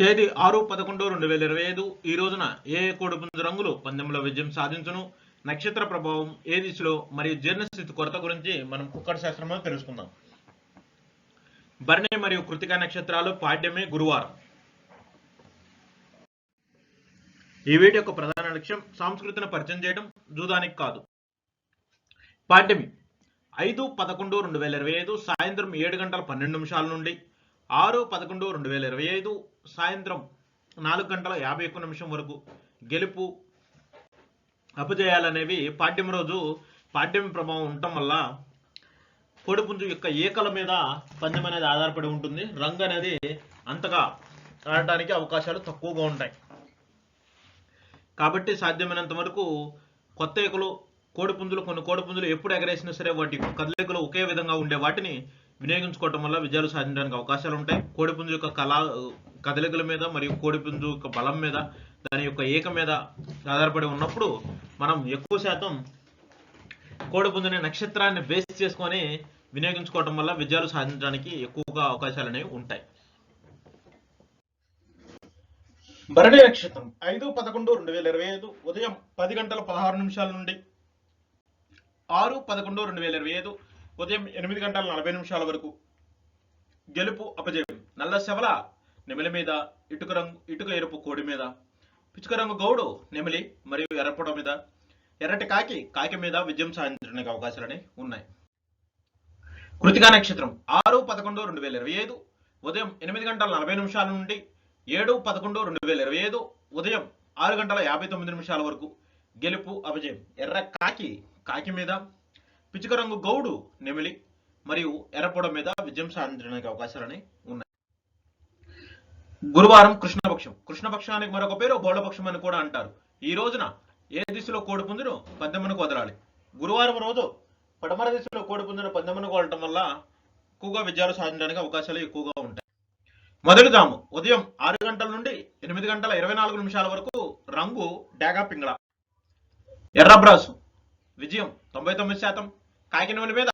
తేదీ ఆరు పదకొండు రెండు వేల ఇరవై ఐదు. ఈ రోజున ఏ ఏ కోడిపుంజు రంగులు పందెంలో విజయం సాధించును? నక్షత్ర ప్రభావం ఏ దిశలో? మరియు జీర్ణస్థితి కొరత గురించి మనం కుక్కడ శాస్త్రంలో తెలుసుకుందాం. భరణి మరియు కృతిక నక్షత్రాలు పాడ్యమే గురువారం. ఈ వీడియో యొక్క ప్రధాన లక్ష్యం సంస్కృతిని పరిచయం చేయడం జూదానికి కాదు. పాడ్యమి ఐదు పదకొండు రెండు వేల ఇరవై ఐదు సాయంత్రం ఏడు గంటల పన్నెండు నిమిషాల నుండి ఆరు పదకొండు రెండు వేల ఇరవై ఐదు సాయంత్రం నాలుగు గంటల యాభై ఒక్క నిమిషం వరకు గెలుపు అపజయాలనేవి పాడ్యం రోజు పాడ్యం ప్రభావం ఉండటం వల్ల కోడిపుంజు యొక్క ఏకల మీద పందెం అనేది ఆధారపడి ఉంటుంది. రంగు అనేది అంతగా ఆడటానికి అవకాశాలు తక్కువగా ఉంటాయి. కాబట్టి సాధ్యమైనంత వరకు కొత్త ఏకలు కోడిపుంజులు కొన్ని కోడిపుంజులు ఎప్పుడు ఎగరేసినా సరే వాటి కదలికలు ఒకే విధంగా ఉండే వాటిని వినియోగించుకోవటం వల్ల విజయాలు సాధించడానికి అవకాశాలు ఉంటాయి. కోడిపుంజు యొక్క కళా కదలికల మీద మరియు కోడిపుంజు యొక్క బలం మీద దాని యొక్క ఏక మీద ఆధారపడి ఉన్నప్పుడు మనం ఎక్కువ శాతం కోడిపుంజుని నక్షత్రాన్ని బేస్ చేసుకొని వినియోగించుకోవటం వల్ల విజయాలు సాధించడానికి ఎక్కువగా అవకాశాలు అనేవి ఉంటాయి. భరణి నక్షత్రం ఐదు పదకొండు రెండు వేల ఇరవై ఐదు ఉదయం పది గంటల పదహారు నిమిషాల నుండి ఆరు పదకొండు రెండు వేల ఇరవై ఐదు ఉదయం ఎనిమిది గంటల నలభై నిమిషాల వరకు గెలుపు అపజయం నల్ల శవల నెమిలి మీద ఇటుక రంగు ఇటుక ఎరుపు కోడి మీద పిచుక రంగు గౌడు నెమిలి మరియు ఎర్రపడం మీద ఎర్రటి కాకి కాకి మీద విజయం సాధించడానికి అవకాశాలని ఉన్నాయి. కృతికా నక్షత్రం ఆరు పదకొండు రెండు వేల ఇరవై ఐదు ఉదయం ఎనిమిది గంటల నలభై నిమిషాల నుండి ఏడు పదకొండు రెండు వేల ఇరవై ఐదు ఉదయం ఆరు గంటల యాభై తొమ్మిది నిమిషాల వరకు గెలుపు అపజయం. ఎర్ర కాకి కాకి మీద పిచుక రంగు గౌడు నెమిలి మరియు ఎర్రపొడ మీద విజయం సాధించడానికి అవకాశాలని ఉన్నాయి. గురువారం కృష్ణపక్షం. కృష్ణపక్షానికి మరొక పేరు బౌళపక్షం అని కూడా అంటారు. ఈ రోజున ఏ దిశలో కోడిపుంజును పందెమునకు వదలాలి? గురువారం రోజు పడమర దిశలో కోడిపుంజును పందెమునకు వదలటం వల్ల ఎక్కువగా విజయాలు సాధించడానికి అవకాశాలు ఎక్కువగా ఉంటాయి. మొదటి ఉదయం ఆరు గంటల నుండి ఎనిమిది గంటల ఇరవై నాలుగు నిమిషాల వరకు రంగు డాగా పింగళ. ఎర్రబ్రాసు. విజయం తొంభై తొమ్మిది శాతం. కాకినెమలి మీద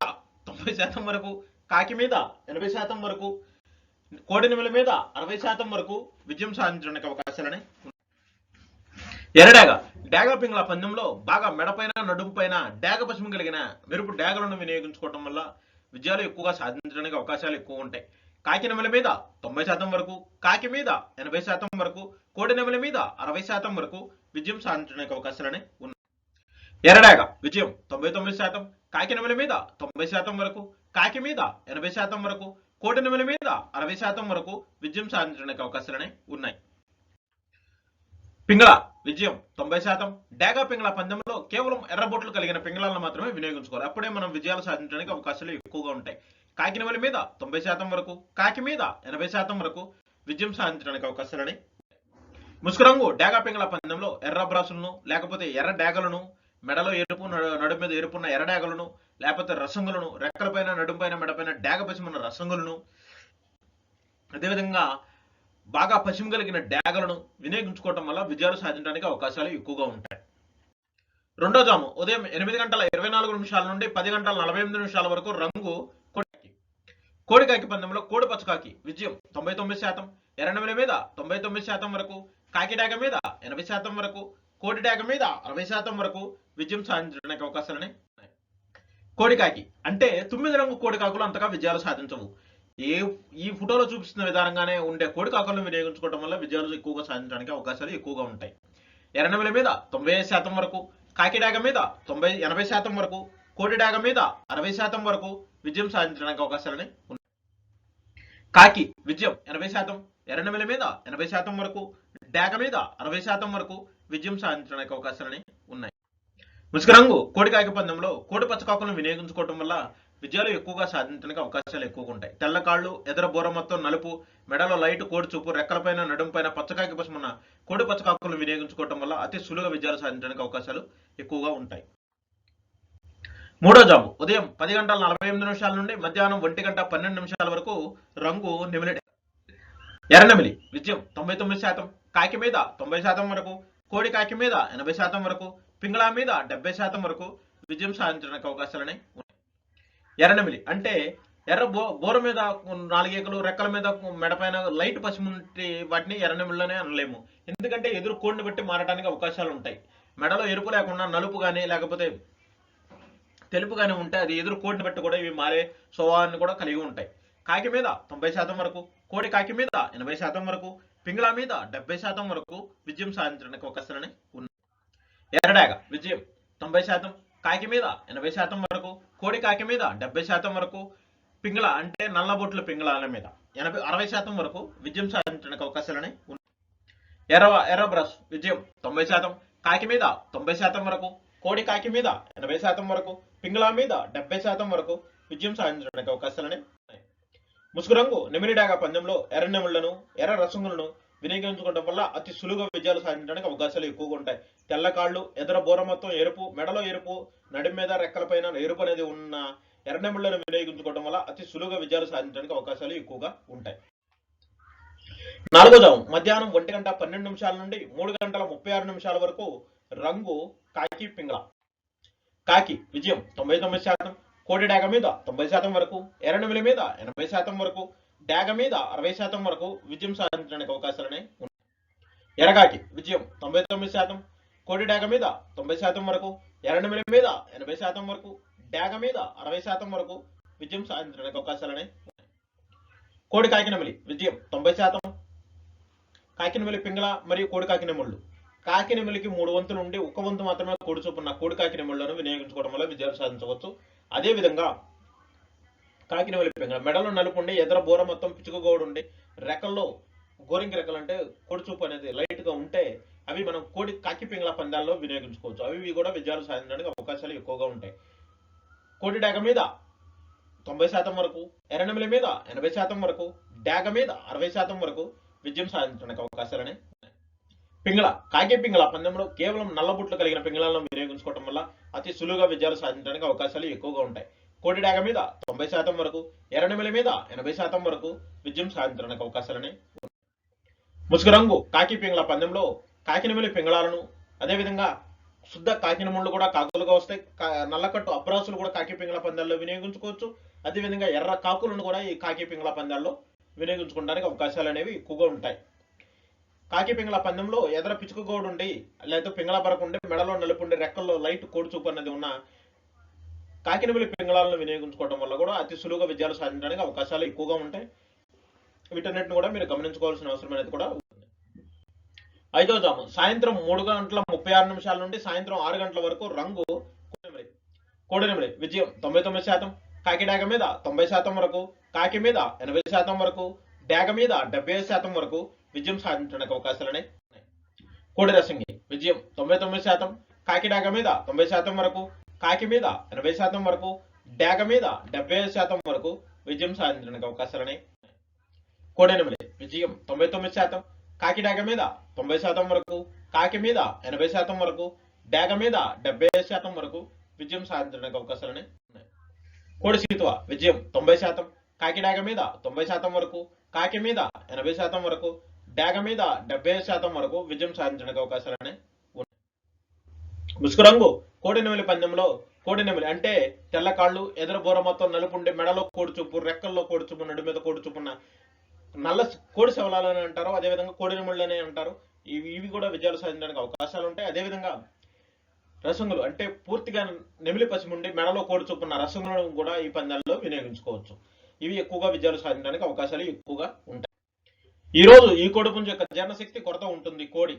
తొంభై శాతం వరకు కాకి మీద ఎనభై శాతం వరకు కోడినెమలి మీద అరవై శాతం వరకు విజయం సాధించడానికి అవకాశాలని ఉన్నాయి. డాగ పింగళ పందెంలో బాగా మెడపైన నడుము పైన డాగ పశ్చిమ కలిగిన మెరుపు డాగలను వినియోగించుకోవడం వల్ల విజయాలు ఎక్కువగా సాధించడానికి అవకాశాలు ఎక్కువ ఉంటాయి కాకి నెమల మీద తొంభై శాతం వరకు కాకి మీద ఎనభై శాతం వరకు కోడి నెమల మీద అరవై శాతం వరకు విజయం సాధించడానికి అవకాశాలని ఉన్నాయి ఎరడాగ విజయం తొంభై తొమ్మిది శాతం కాకి నెమలి మీద తొంభై శాతం వరకు కాకి మీద ఎనభై శాతం వరకు కోటి నెమలి మీద అరవై శాతం వరకు విజయం సాధించడానికి అవకాశాలనే ఉన్నాయి. పింగళ విజయం తొంభై శాతం. డేగా పింగళ పందెంలో కేవలం ఎర్రబొట్లు కలిగిన పింగళాలను మాత్రమే వినియోగించుకోవాలి. అప్పుడే మనం విజయాలు సాధించడానికి అవకాశాలు ఎక్కువగా ఉంటాయి. కాకినవలి మీద తొంభై శాతం వరకు కాకి మీద ఎనభై శాతం వరకు విజయం సాధించడానికి అవకాశాలని ముసుకురంగు డేగా పింగళ పందెంలో ఎర్ర బ్రాసులను లేకపోతే ఎర్ర డేగలను మెడలో ఎరుపు నడు- నడుము మీద ఎరుపున్న ఎర్ర లేకపోతే రసంగులను రెక్కలపైన నడుంపైన మెడపైన డాగ పసిమున్న రసంగులను అదేవిధంగా బాగా పశ్చిమ కలిగిన డాగలను వినియోగించుకోవటం వల్ల విజయాలు సాధించడానికి అవకాశాలు ఎక్కువగా ఉంటాయి. రెండో జాము ఉదయం ఎనిమిది గంటల ఇరవై నాలుగు నిమిషాల నుండి పది గంటల నలభై ఎనిమిది నిమిషాల వరకు రంగు కోడికాకి. కోడికాకి పందెంలో కోడి పచ్చకాకి విజయం తొంభై తొమ్మిది శాతం ఎర్రనమిల మీద తొంభై తొమ్మిది శాతం వరకు కాకిడాగ మీద ఎనభై శాతం వరకు కోటి ట్యాగ్ మీద అరవై శాతం వరకు విజయం సాధించడానికి అవకాశాలని కోడికాకి. అంటే తొమ్మిది రంగు కోడికాకులు అంతగా విజయాలు సాధించవు. ఏ ఈ ఫోటోలో చూపిస్తున్న విధానంగానే ఉండే కోడికాకులను వినియోగించుకోవడం వల్ల విజయాలు ఎక్కువగా సాధించడానికి అవకాశాలు ఎక్కువగా ఉంటాయి. ఎర్రనెమల మీద తొంభై శాతం వరకు కాకిడాగ మీద తొంభై ఎనభై శాతం వరకు కోడిడాగ మీద అరవై శాతం వరకు విజయం సాధించడానికి అవకాశాలని ఉన్నాయి. కాకి విజయం ఎనభై శాతం ఎర్రనెమల మీద ఎనభై శాతం వరకు డాగ మీద అరవై శాతం వరకు విజయం సాధించడానికి అవకాశాలని ఉన్నాయి. ముసుగురంగు కోడికాకి పందెంలో కోడి పచ్చకాకులను వినియోగించుకోవడం వల్ల విజయాలు ఎక్కువగా సాధించడానికి అవకాశాలు ఎక్కువగా ఉంటాయి. తెల్ల కాళ్ళు ఎదర బోర మొత్తం నలుపు మెడలో లైట్ కోడి చూపు రెక్కలపైన నడుంపైన పచ్చకాకి పసుమున్న కోడి పచ్చకాకులను వినియోగించుకోవడం వల్ల అతి సులువుగా విజయాలు సాధించడానికి అవకాశాలు ఎక్కువగా ఉంటాయి. మూడో జాము. ఉదయం పది గంటల నలభై ఎనిమిది నిమిషాల నుండి మధ్యాహ్నం ఒంటి గంట పన్నెండు నిమిషాల వరకు రంగు నెమిలి. ఎర్రనమిలి. విజయం తొంభై తొమ్మిది శాతం. కాకి మీద తొంభై శాతం వరకు కోడి కాకి మీద ఎనభై శాతం వరకు పింగళా మీద డెబ్బై శాతం వరకు విజయం సాధించడానికి అవకాశాలని ఉన్నాయి. ఎర్రనెమిలి అంటే ఎర్ర బో బోర మీద నాలుగేకలు రెక్కల మీద మెడపైన లైట్ పసుపు వాటిని ఎర్రనెమిళ్ళనే అనలేము. ఎందుకంటే ఎదురు కోడిని బట్టి మారడానికి అవకాశాలు ఉంటాయి. మెడలో ఎరుపు లేకుండా నలుపు కానీ లేకపోతే తెలుపు కానీ ఉంటే అది ఎదురు కోడిని బట్టి కూడా ఇవి మారే స్వభావాన్ని కూడా కలిగి ఉంటాయి. కాకి మీద తొంభై శాతం వరకు కోడి కాకి మీద ఎనభై శాతం వరకు పింగళ మీద డెబ్బై శాతం వరకు విజయం సాధించడానికి అవకాశాలని ఉన్నాయి. ఎర్రడాగ విజయం తొంభై శాతం. కాకి మీద ఎనభై శాతం వరకు కోడి కాకి మీద డెబ్బై శాతం వరకు పింగళ అంటే నల్లబొట్ల పింగళాల మీద ఎనభై అరవై శాతం వరకు విజయం సాధించడానికి అవకాశాలని ఉన్నాయి. ఎర్ర ఎర్ర బ్రష్ విజయం తొంభై శాతం. కాకి మీద తొంభై శాతం వరకు కోడి కాకి మీద ఎనభై శాతం వరకు పింగళ మీద డెబ్బై శాతం వరకు విజయం సాధించడానికి అవకాశాలని ముసుగు రంగు నెమిలిడాగా పందెంలో ఎర్ర ఎర్ర రసంగులను వినియోగించుకోవడం వల్ల అతి సులువుగా విజయాలు సాధించడానికి అవకాశాలు ఎక్కువగా ఉంటాయి. తెల్ల కాళ్ళు ఎదర బోర మొత్తం ఎరుపు మెడలో ఎరుపు నడిమి మీద రెక్కలపైన ఎరుపు అనేది ఉన్న ఎర్ర వినియోగించుకోవడం వల్ల అతి సులువుగా విజయాలు సాధించడానికి అవకాశాలు ఎక్కువగా ఉంటాయి. నాలుగో మధ్యాహ్నం ఒంటి గంట పన్నెండు నిమిషాల నుండి మూడు గంటల ముప్పై ఆరు నిమిషాల వరకు రంగు కాకి పింగళ. కాకి విజయం తొంభై తొమ్మిది శాతం. కోడి డాగ మీద తొంభై శాతం వరకు ఎర్రనమిల మీద ఎనభై శాతం వరకు డాగ మీద అరవై శాతం వరకు విజయం సాధించడానికి అవకాశాలనే ఉన్నాయి. ఎరగాకి విజయం తొంభై తొమ్మిది శాతం కోడి డాగ మీద తొంభై శాతం వరకు ఎర్రనమిల మీద ఎనభై శాతం వరకు డాగ మీద అరవై శాతం వరకు విజయం సాధించడానికి అవకాశాలనే ఉన్నాయి. కోడి కాకినమిలి విజయం తొంభై శాతం కాకినమిలి పింగళ మరియు కోడి కాకినముళ్ళు కాకినమిలికి మూడు వంతులు ఉండి ఒక వంతు మాత్రమే కోడి చొప్పున కోడి కాకినముళ్ళను వినియోగించుకోవడం వల్ల విజయం సాధించవచ్చు. అదే విధంగా కాకినమిలి పింగళ మెడలో నలుపు ఉండి ఎదర బోర మొత్తం పిచ్చుకగోడు ఉండి రెక్కల్లో గోరింక రెక్కలు అంటే కొడుచూపు అనేది లైట్గా ఉంటే అవి మనం కోడి కాకి పింగళ పందాల్లో వినియోగించుకోవచ్చు. అవి ఇవి కూడా విజయాలు సాధించడానికి అవకాశాలు ఎక్కువగా ఉంటాయి. కోడి డాగ మీద తొంభై శాతం వరకు ఎర్రనెమిలి మీద ఎనభై శాతం వరకు డాగ మీద అరవై శాతం వరకు విజయం సాధించడానికి అవకాశాలని పింగళ కాకి పింగళ పందెంలో కేవలం నల్లబుట్లు కలిగిన పింగళాలను వినియోగించుకోవడం వల్ల అతి సులువుగా విజయాలు సాధించడానికి అవకాశాలు ఎక్కువగా ఉంటాయి. కోటి డాగ మీద తొంభై శాతం వరకు ఎర్రనెమిలి మీద ఎనభై శాతం వరకు విజయం సాధించడానికి అవకాశాలని ముసుగు రంగు కాకి పింగళ పందెంలో కాకినమిలి పింగళాలను అదేవిధంగా శుద్ధ కాకినముళ్ళు కూడా కాకులుగా వస్తాయి. కా- నల్లకట్టు అప్రాసులు కూడా కాకి పింగళ పందాల్లో వినియోగించుకోవచ్చు. అదేవిధంగా ఎర్ర కాకులను కూడా ఈ కాకి పింగళ పందాల్లో వినియోగించుకోవడానికి అవకాశాలు అనేవి ఎక్కువగా ఉంటాయి. కాకి పింగళ పందెంలో ఎదర పిచుక ఉండి లేదా పింగళ బరకు మెడలో నలుపుండి రెక్కల్లో లైట్ కోడుచూపు అన్నది ఉన్న కాకినబిలి పింగళాలను వినియోగించుకోవడం వల్ల కూడా అతి సులువుగా విజయాలు సాధించడానికి అవకాశాలు ఎక్కువగా ఉంటాయి. వీటన్నిటిని కూడా మీరు గమనించుకోవాల్సిన అవసరం అనేది కూడా ఉంటుంది ఐదో జాము. సాయంత్రం మూడు గంటల ముప్పై ఆరు నిమిషాల నుండి సాయంత్రం ఆరు గంటల వరకు రంగు కోడినెమిలి. కోడినెమిలి. విజయం తొంభై తొమ్మిది శాతం. కాకిడాక మీద తొంభై శాతం వరకు కాకి మీద ఎనభై శాతం వరకు డేగ మీద డెబ్బై శాతం వరకు విజయం సాధించడానికి అవకాశాలున్నాయి కోడి రసంగి విజయం తొంభై తొమ్మిది శాతం కాకి డేగ మీద తొంభై శాతం వరకు కాకి మీద ఎనభై శాతం వరకు డేగ మీద డెబ్బై శాతం వరకు విజయం సాధించడానికి అవకాశాలున్నాయి కోడెనమిలి విజయం తొంభై తొమ్మిది శాతం కాకి డేగ మీద తొంభై శాతం వరకు కాకి మీద ఎనభై శాతం వరకు డేగ మీద డెబ్బై శాతం వరకు విజయం సాధించడానికి అవకాశాలని ఉన్నాయి. కోడి సీతువ విజయం తొంభై శాతం కాకి డేగ మీద తొంభై శాతం వరకు కాకి మీద ఎనభై శాతం వరకు డాగ మీద డెబ్బై శాతం వరకు విజయం సాధించడానికి అవకాశాలనే ఉన్నాయి. ముసుగు రంగు కోడినెమిలి పందెంలో కోడినెమిలి అంటే తెల్ల కాళ్ళు ఎదురు బోర మొత్తం నలుపుండి మెడలో కోడి రెక్కల్లో కోడి నడు మీద కోడి నల్ల కోడి శవలాలని అంటారు అదేవిధంగా కోడినెమిళ్ళు అని అంటారు. ఇవి ఇవి కూడా విజయాలు సాధించడానికి అవకాశాలు ఉంటాయి. అదేవిధంగా రసంగులు అంటే పూర్తిగా నెమిలి పసిముండి మెడలో కోడి రసంగులను కూడా ఈ పందాల్లో వినియోగించుకోవచ్చు. ఇవి ఎక్కువగా విజయాలు సాధించడానికి అవకాశాలు ఎక్కువగా ఉంటాయి. ఈ రోజు ఈ కోడి పుంజ యొక్క జీర్ణశక్తి కొరత ఉంటుంది. కోడి.